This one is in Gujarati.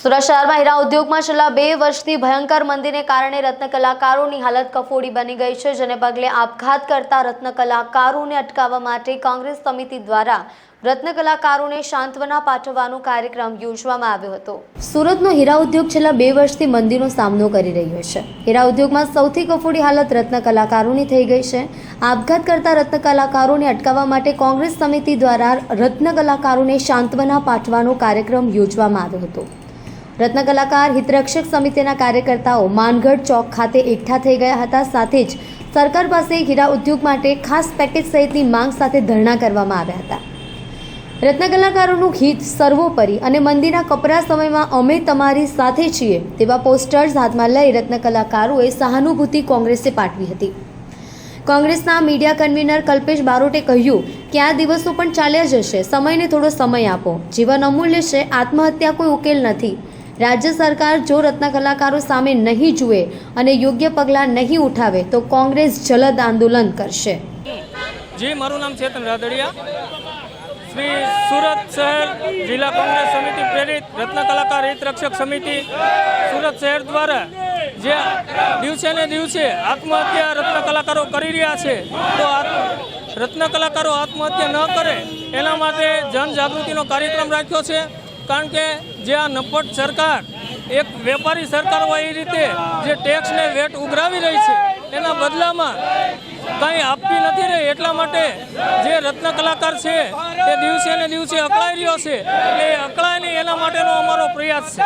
સુરત શહેરમાં હીરા ઉદ્યોગમાં છેલ્લા બે વર્ષથી ભયંકર મંદીને કારણે રત્ન કલાકારોની હાલત કફોડી બની ગઈ છે, જેને પગલે આપઘાત કરતા રત્ન કલાકારોને અટકાવવા માટે કોંગ્રેસ સમિતિ દ્વારા રત્ન કલાકારોને સાંત્વના પાઠવવાનો કાર્યક્રમ યોજવામાં આવ્યો હતો. સુરતનો હીરા ઉદ્યોગ છેલ્લા બે વર્ષથી મંદીનો સામનો કરી રહ્યો છે. હીરા ઉદ્યોગમાં સૌથી કફોડી હાલત રત્ન કલાકારોની થઈ ગઈ છે. આપઘાત કરતા રત્ન કલાકારોને અટકાવવા માટે કોંગ્રેસ સમિતિ દ્વારા રત્ન કલાકારોને સાંત્વના પાઠવાનો કાર્યક્રમ યોજવામાં આવ્યો હતો. રત્ન કલાકાર, હિતરક્ષક સમિતિના કાર્યકર્તાઓ માનગઢ ચોક ખાતે એકઠા થઈ ગયા હતા. સાથે જ સરકાર પાસે હીરા ઉદ્યોગ માટે ખાસ પેકેજ સહિતની માંગ સાથે ધરણા કરવામાં આવ્યા હતા. રત્ન કલાકારોનું હિત સર્વોપરી અને મંદીના કપરા સમયમાં અમે તમારી સાથે છીએ તેવા પોસ્ટર્સ હાથમાં લઈ રત્ન કલાકારોએ સહાનુભૂતિ કોંગ્રેસે પાઠવી હતી. કોંગ્રેસના મીડિયા કન્વીનર કલ્પેશ બારોટે કહ્યું કે આ દિવસો પણ ચાલ્યા જશે. સમયને થોડો સમય આપો. જીવન અમૂલ્ય છે. આત્મહત્યા કોઈ ઉકેલ નથી. રાજ્ય સરકાર જો રત્ન કલાકારો સામે નહીં જુએ અને યોગ્ય પગલાં નહીં ઉઠાવે, તો કોંગ્રેસ જલદ આંદોલન કરશે. જી, મારું નામ ચેતન રાદડિયા. શ્રી સુરત શહેર જિલ્લા કોંગ્રેસ સમિતિ પ્રેરિત રત્ન કલાકાર હિત રક્ષક સમિતિ. સુરત શહેર દ્વારા જે દિવસે ને દિવસે આત્મહત્યા રત્ન કલાકારો કરી રહ્યા છે, તો રત્ન કલાકારો આત્મહત્યા ન કરે, એના માટે જનજાગૃતિનો કાર્યક્રમ રાખ્યો છે. કારણ કે જે આ નપટ સરકાર, એક વેપારી સરકાર હોય એ રીતે જે ટેક્સને વેટ ઉઘરાવી રહી છે, એના બદલામાં કંઈ આપતી નથી રહી. એટલા માટે જે રત્ન કલાકાર છે, તે દિવસે ને દિવસે અકળાઈ રહ્યો છે. એ અકળાય નહીં, એના માટેનો અમારો પ્રયાસ છે.